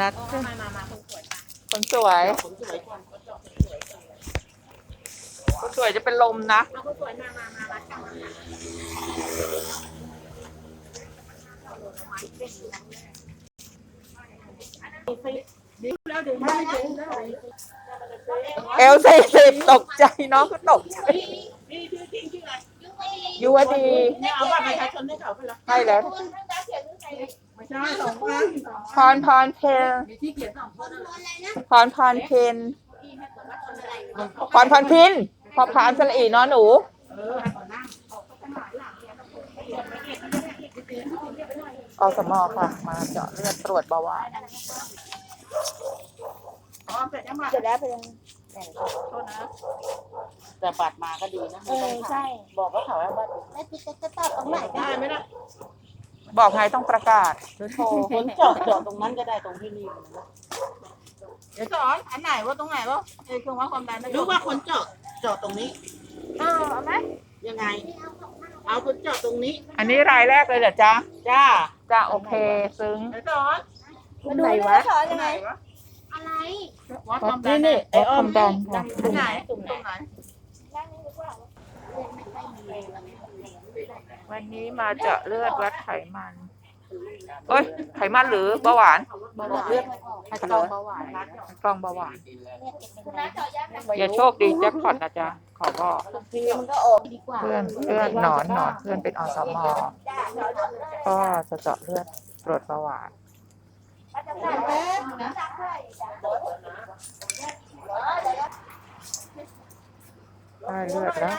นัดมามามาคนสวยมาคนสวยคนสวยก่อนคนสวยจะเป็นลมนะ เอาคนสวยมามามารัดกันมาเอลสี่สิบตกใจน้องก็ตกใจนี่ชื่อจริงชื่ออะไรยูวดีเนี่ยเอาบัตรประชาชนให้เขาไปละให้แล้วไม่ ใช่สองพันพรพรเพนมีที่เขียนสองคนอะไรพรพรเพนพรพรพินพอพานสละอีเนอหนู เออให้ก่อนนั่งอสมค่ะ มาเจาะเลือดตรวจเบาหวานอ๋อเสร็จยังบัตรเสร็จแล้วเป็นโทษนะ แต่บัตรมาก็ดีนะเออใช่บอกว่าเขาว่าบัตรแล้วติดจะตอบตรงไหนได้ไหมล่ะ บอกไงต้องประกาศหรือโทรคนจอดจอดตรงนั้นก็ได้ตรงที่นี่เดี๋ยวสอนอันไหนว่าตรงไหนวะเออเครื่องวัดความดันรู้ว่าคนจอดจอดตรงนี้เออเอาไหมยังไง เอาคนจอดตรงนี้ อันนี้รายแรกเลยเหรอจ๊ะจ้าจ้ะโอเคซึ้งเดี๋ยวสอนมาดูวะสอนยังไงวะอะไรวัดความดันี่นนี่ไอ้วัดอ้คอวามมดันค่ะตรงไหนตรงไหน วันนี้มาเจาะเลือดวัดไขมันเอ้ย ไขมันหรือเบาหวาน เบาหวานเลือดไขมันเบาหวานกล้องเบาหวานคุณน้าต่อยังอย่าโชคดีแจ็คพอตนะจ๊ะ ขอบอกทีมันก็ออกดีกว่าเพื่อนเพื่อนหนอนหนอนเพื่อนเป็นอสมก็จะเจาะเลือดตรวจเบาหวาน ได้เลือดแล้ว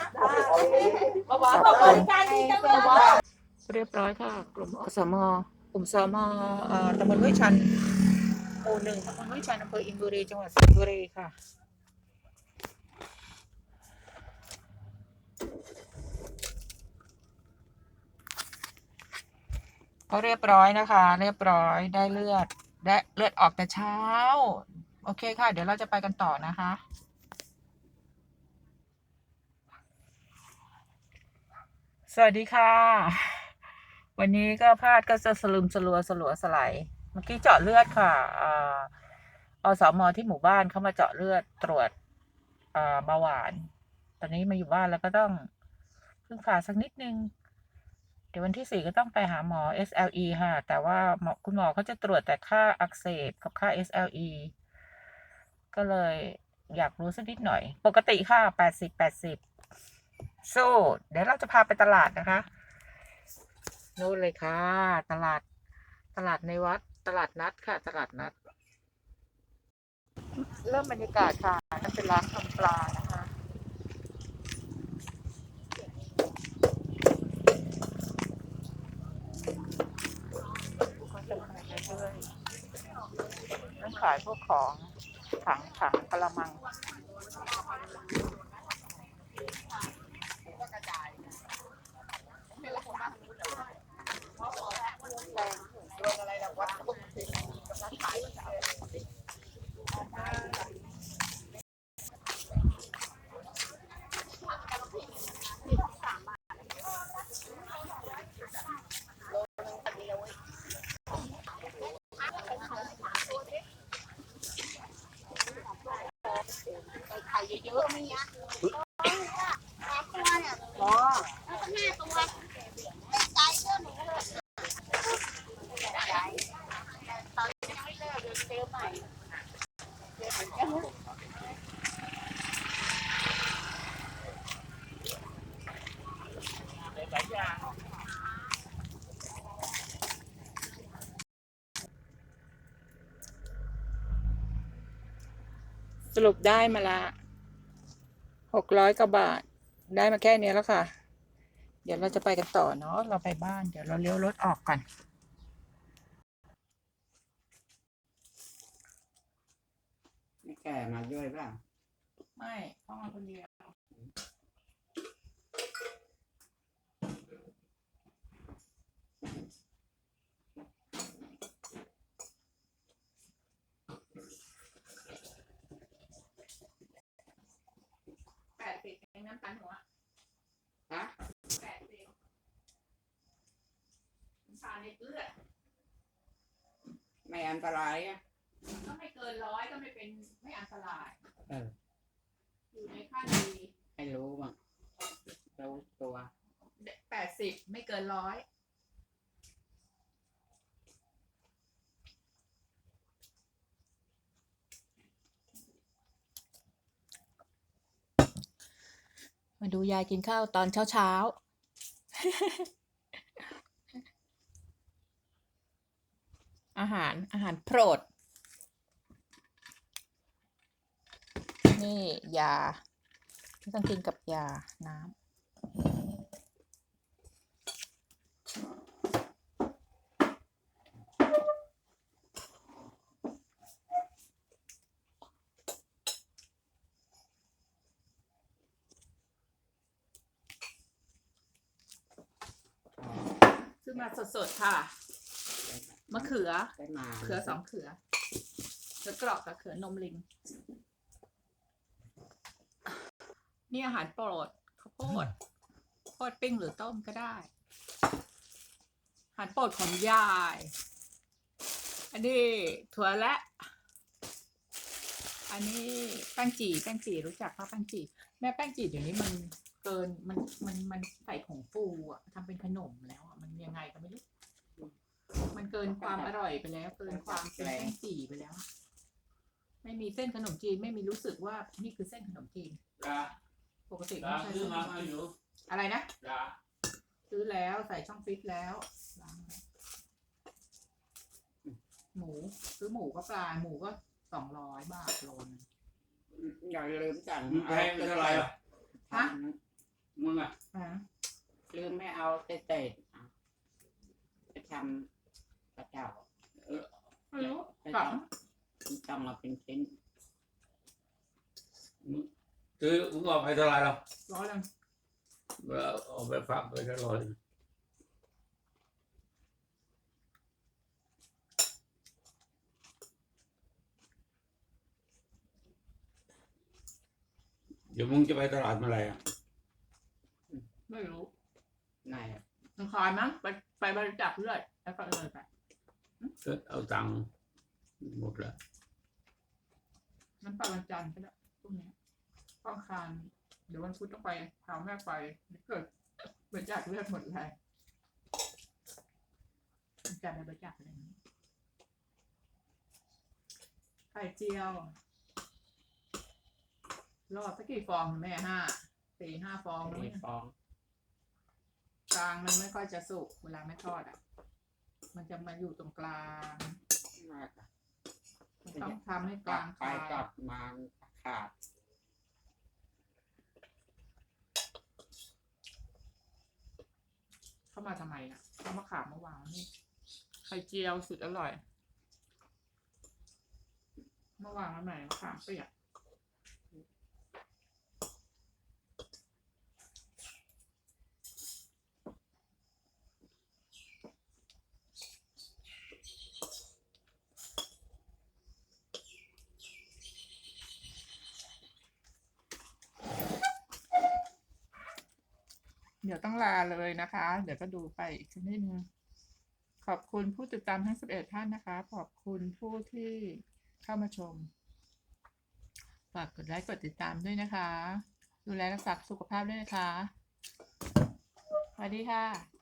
เบาหวานขอบคุณการที่จะมาเรียบร้อยค่ะ กลุ่มอสมกลุ่มสมเอ่อตำบลห้วยชันหมู่หนึ่งตำบลห้วยชันอำเภออินบุรีจังหวัดสิงห์บุรีค่ะก็เรียบร้อยนะคะ เรียบร้อยได้เลือดได้เลือดออกแต่เช้า โอเคค่ะ เดี๋ยวเราจะไปกันต่อนะคะ สวัสดีค่ะ วันนี้ก็พลาดก็จะสลึมสลัวสลัวสไลด์เมื่อกี้เจาะเลือดค่ะอ่าอสมที่หมู่บ้านเข้ามาเจาะเลือดตรวจอ่าเบาหวาน ตอนนี้มาอยู่บ้านแล้วก็ต้องพึ่งพาสักนิดนึง เดี๋ยววันที่สี่ก็ต้องไปหาหมอ SLE ค่ะ แต่ว่าหมอคุณหมอเขาจะตรวจแต่ค่าอักเสบกับค่า SLE ก็เลยอยากรู้สักนิดหน่อย ปกติค่ะแปดสิบแปดสิบ สู้เดี๋ยวเราจะพาไปตลาดนะคะนู่นเลยค่ะ ตลาด ตลาดในวัด ตลาดนัดค่ะ ตลาดนัด เริ่มบรรยากาศค่ะนั่นเป็นร้านทำปลานะคะก็จะขายไปเรื่อยต้องขายพวกของถังถังกระมัง อ๋อ สรุปได้มาละหกร้อยกว่าบาท ได้มาแค่เนี้ยแล้วค่ะ เดี๋ยวเราจะไปกันต่อเนาะ เราไปบ้าน เดี๋ยวเราเลี้ยวรถออกก่อนนี่แกมาด้วยเปล่าไม่พ่อมาคนเดียวแปดสิบเอง น้ำตาลหัวฮะแปดสิบน้ำตาลในเลือดไม่อันตรายอะ ก็ไม่เกินร้อยก็ไม่เป็นไม่อันตรายเออ อยู่ในขั้นดีให้รู้บ้างรู้ตัวแปดสิบไม่เกินร้อย มาดูยายกินข้าวตอนเช้าเช้าอาหารอาหารโปรด นี่ยาที่ต้องกินกับยาน้ำ ซื้อมาสดๆค่ะ มะเขือ ได้มาเขือสองเขือเขือกรอบกับเขือนมลิง นี่อาหารโปรดข้าวโพดโพดปิ้งหรือต้มก็ได้ อาหารโปรดของยาย อันนี้ถั่วและ อันนี้แป้งจีแป้งจีรู้จักป่ะแป้งจีแม่แป้งจีเดี๋ยวนี้มัน เกินมันมันมันใส่ผงฟูอะทำเป็นขนมแล้วอะมันยังไงก็ไม่รู้มันเกินความอร่อยไปแล้ว เกินความเป็นแป้งจีไปแล้ว ไม่มีเส้นขนมจีนไม่มีรู้สึกว่านี่คือเส้นขนมจีนยาปกติยาไม่ใช่ซื้อเส้นขมานมให้จีนหนูอะไรนะยาซื้อแล้วใส่ช่องฟิตแล้วล้างแล้วหมูซื้อหมูก็ปลาหมูก็สองร้อยบาทโลนึงอย่าลืมสั่งมึงแพงเท่าไหร่อะท มึงอะอ่าำลืมไม่เอาเศษๆอะไปทำกระเจ้าไม่รู้ไปกลับทำต้องมาเป็นชิ้นซื้อมึงเอาไปเท่าไหร่หรอร้อยนึงเอาไปฝากไปเท่าไหร่เดี๋ยวมึงจะไปตลาดเมื่อไหร่อะ ไม่รู้นายอะมันคอยมั้งไปไปบริจาคเลือดแล้วก็เลยไป ก็เอาตังค์หมดแล้วมันไปวันจันทร์ก็ได้พรุ่งนี้ข้องคารเดี๋ยววันพุธต้องไปพาแม่ไปเกิดบริจาคเลือดหมดเลยวันจันทร์ไปบริจาคอะไรนี้ไข่เจียว รอดสักกี่ฟองแม่ห้าสี่ห้าฟองแล้วมีเนี่ยฟอง กลางมันไม่ค่อยจะสุกเวลาไม่ทอดอะ มันจะมาอยู่ตรงกลางมากอะมันต้องทำให้กกลัลาบงไปคายกลับมาขาดเข้ามาทำไมอะเข้ามาขามมาวางนี่ไข่เจียวสุดอร่อย เมื่อวางแล้วไหนมะขามเปียก เดี๋ยวต้องลาเลยนะคะ เดี๋ยวก็ดูไปอีกชนิดนึงขอบคุณผู้ติดตามทั้ง 11 ท่านนะคะ ขอบคุณผู้ที่เข้ามาชม ฝากกดไลค์กดติดตามด้วยนะคะ ดูแลรักษาสุขภาพด้วยนะคะ สวัสดีค่ะ